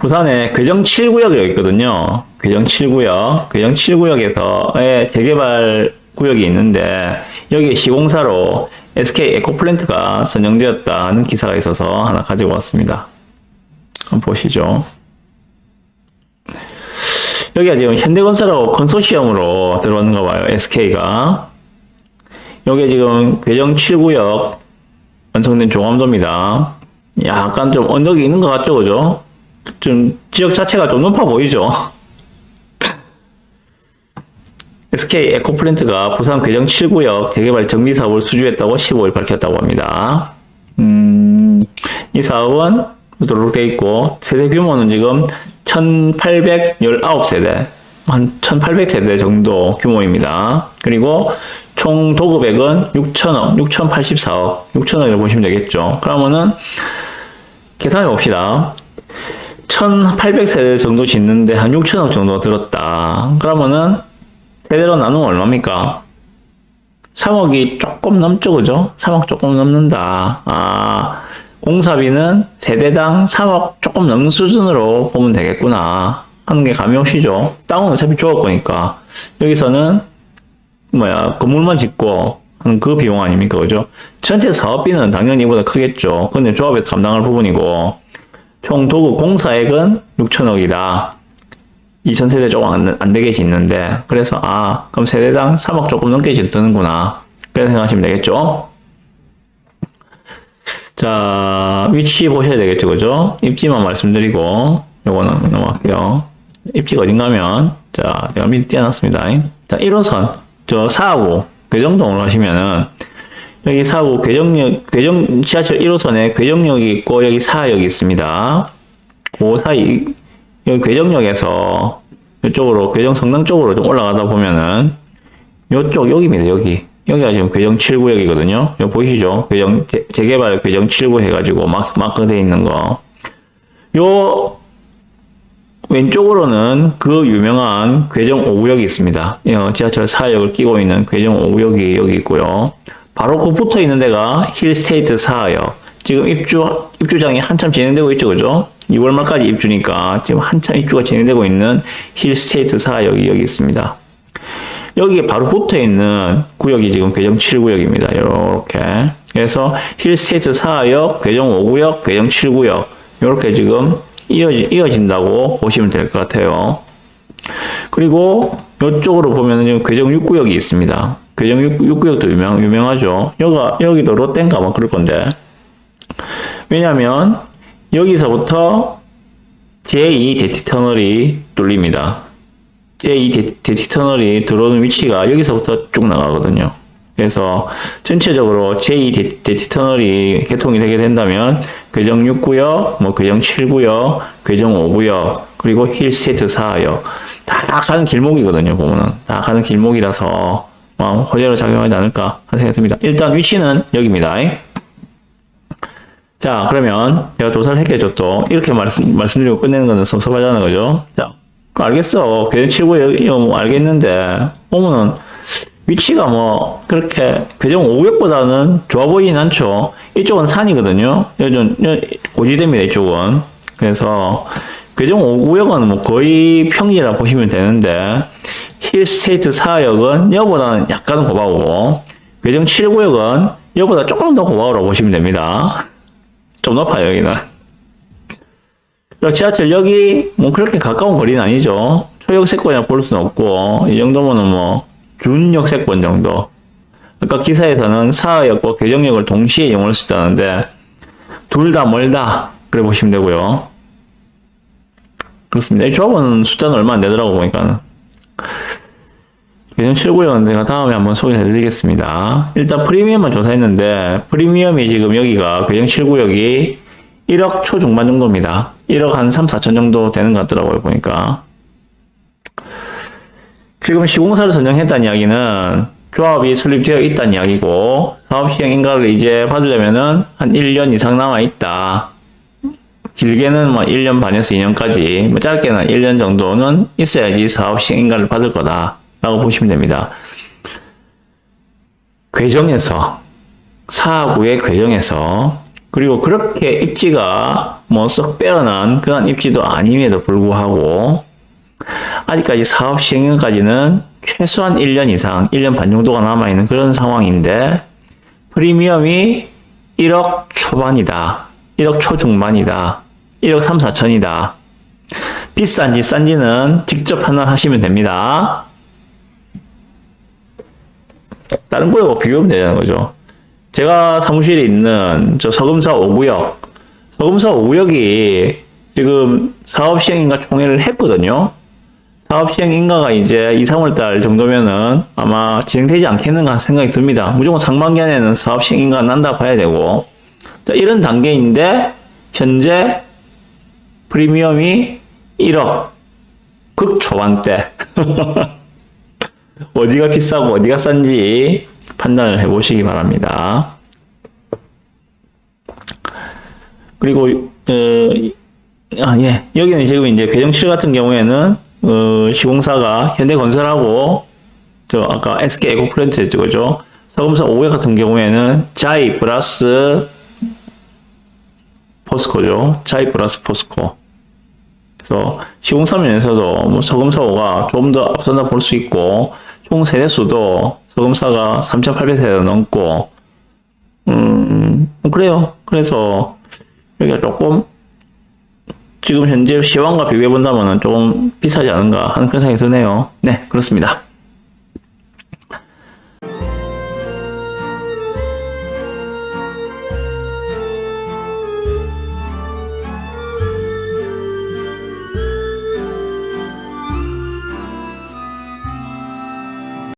부산에 괴정 7구역이 여기 있거든요. 괴정 7구역, 괴정 7구역에서의 재개발 구역이 있는데 여기에 시공사로 SK 에코플랜트가 선정되었다는 기사가 있어서 하나 가지고 왔습니다. 한번 보시죠. 여기가 지금 현대건설하고 컨소시엄으로 들어오는가 봐요. SK가. 여기 지금 괴정 7구역 완성된 종암도입니다. 약간 좀 언덕이 있는 것 같죠, 그죠? 좀 지역 자체가 좀 높아 보이죠? SK 에코플랜트가 부산 괴정 7구역 재개발 정비 사업을 수주했다고 15일 밝혔다고 합니다. 음, 이 사업은 도록 되어 있고 세대 규모는 지금 1819세대 한 1800세대 정도 규모입니다. 그리고 총 도급액은 6천억, 6,084억, 6천억을 보시면 되겠죠. 그러면은 계산해 봅시다. 1800세대 정도 짓는데 한 6천억 정도 들었다. 그러면은 세대로 나누면 얼마입니까? 3억이 조금 넘죠, 그죠? 3억 조금 넘는다. 아, 공사비는 세대당 3억 조금 넘는 수준으로 보면 되겠구나. 하는 게 감이 오시죠? 땅은 어차피 좋을 거니까. 여기서는, 뭐야, 건물만 짓고 하는 그 비용 아닙니까? 그죠? 전체 사업비는 당연히 이보다 크겠죠. 근데 조합에서 감당할 부분이고, 총 도급 공사액은 6천억이다. 2000세대 조금 안, 안 되게 짓는데, 그래서, 아, 그럼 세대당 3억 조금 넘게 짓는구나. 그렇게 생각하시면 되겠죠? 자, 위치 보셔야 되겠죠, 그죠? 입지만 말씀드리고, 요거는 넘어갈게요. 입지가 어딘가면, 자, 제가 밑에 띄워놨습니다. 자, 1호선, 저 4하고, 괴정동으로 하시면은, 여기 4하고 괴정역, 괴정, 지하철 1호선에 괴정역이 있고, 여기 4역이 있습니다. 그 사이, 여기 괴정역에서 이쪽으로, 괴정 성당 쪽으로 좀 올라가다 보면은, 요쪽, 여기입니다, 여기. 여기가 지금 괴정 7구역이거든요. 여기 보이시죠? 괴정, 재- 재개발 괴정 7구 해가지고 마크, 마크 돼 있는 거. 요, 왼쪽으로는 그 유명한 괴정 5구역이 있습니다. 어, 지하철 4역을 끼고 있는 괴정 5구역이 여기 있고요. 바로 그 붙어 있는 데가 힐스테이트 4역. 지금 입주, 입주장이 한참 진행되고 있죠, 그죠? 2월 말까지 입주니까 지금 한참 입주가 진행되고 있는 힐스테이트 4역이 여기 있습니다. 여기에 바로 붙어 있는 구역이 지금 괴정 7구역입니다. 이렇게. 그래서 힐스테이트 4역, 괴정 5구역, 괴정 7구역. 이렇게 지금 이어진다고 보시면 될 것 같아요. 그리고 이쪽으로 보면은 지금 괴정 6구역이 있습니다. 괴정 6, 6구역도 유명, 유명하죠. 여기가, 여기도 롯데인가 뭐 그럴 건데. 왜냐면 여기서부터 제2 대티 터널이 뚫립니다. 제2 대- 대티 터널이 들어오는 위치가 여기서부터 쭉 나가거든요. 그래서 전체적으로 제2 대- 대티 터널이 개통이 되게 된다면 괴정 6구역, 뭐 괴정 7구역, 괴정 5구역, 그리고 힐스테이트 4역 다 가는 길목이거든요. 보면은 다 가는 길목이라서 어, 호재로 작용하지 않을까 하는 생각이 듭니다. 일단 위치는 여기입니다. 자, 그러면 내가 조사를 했겠죠, 또. 이렇게 말씀, 말씀드리고 끝내는 거는 섭섭하잖아요, 그죠? 자, 알겠어. 괴정 7구역, 이거 뭐 알겠는데, 보면은, 위치가 뭐, 그렇게, 괴정 5구역보다는 좋아 보이진 않죠. 이쪽은 산이거든요. 요즘, 고지대입니다, 이쪽은. 그래서, 괴정 5구역은 뭐 거의 평지라 보시면 되는데, 힐스테이트 4역은 여보다는 약간은 고바우고, 괴정 7구역은 여보다 조금 더 고바우라고 보시면 됩니다. 좀 높아요, 여기는. 지하철역이 뭐 그렇게 가까운 거리는 아니죠. 초역세권이라 볼 수는 없고, 이 정도면은 뭐, 준역세권 정도. 그러니까 기사에서는 사역과 괴정역을 동시에 이용할 수 있다는데, 둘 다 멀다. 그래 보시면 되고요. 그렇습니다. 이 조합은 숫자는 얼마 안 되더라고, 보니까는. 괴정 7구역은 제가 다음에 한번 소개해 드리겠습니다. 일단 프리미엄만 조사했는데, 프리미엄이 지금 여기가 괴정 7구역이 1억 초 중반 정도입니다. 1억 한 3, 4천 정도 되는 것 같더라고요, 보니까. 지금 시공사를 선정했다는 이야기는 조합이 설립되어 있다는 이야기고, 사업 시행 인가를 이제 받으려면은 한 1년 이상 남아 있다. 길게는 뭐 1년 반에서 2년까지, 뭐 짧게는 1년 정도는 있어야지 사업 시행 인가를 받을 거다. 라고 보시면 됩니다. 괴정에서, 사구의 괴정에서 그리고 그렇게 입지가 뭐 썩 빼어난 그런 입지도 아님에도 불구하고 아직까지 사업 시행까지는 최소한 1년 이상, 1년 반 정도가 남아있는 그런 상황인데 프리미엄이 1억 초반이다. 1억 초중반이다. 1억 3, 4천이다. 비싼지 싼지는 직접 판단하시면 됩니다. 다른 거하고 비교하면 되는 거죠. 제가 사무실에 있는 저 서금사 5구역, 서금사 5구역이 지금 사업 시행인가 총회를 했거든요. 사업 시행 인가가 이제 2, 3월 달 정도면은 아마 진행되지 않겠는가 생각이 듭니다. 무조건 상반기 안에는 사업 시행 인가가 난다 봐야 되고. 자, 이런 단계인데, 현재 프리미엄이 1억. 극 초반대. 어디가 비싸고 어디가 싼지 판단을 해 보시기 바랍니다. 그리고, 어, 아, 예. 여기는 지금 이제 괴정칠 같은 경우에는, 어, 시공사가 현대건설하고, 저, 아까 SK 에코프렌트 그죠? 서금사 5회 같은 경우에는 자이 플러스 포스코죠. 자이 플러스 포스코. 그래서 시공사 면에서도 뭐 서금사호가 좀더 앞선다 볼 수 있고, 총 세대수도 서금사가 3,800세대 넘고, 음, 그래요. 그래서 여기가 조금 지금 현재 시황과 비교해 본다면 좀 비싸지 않은가 하는 그런 생각이 드네요. 네, 그렇습니다.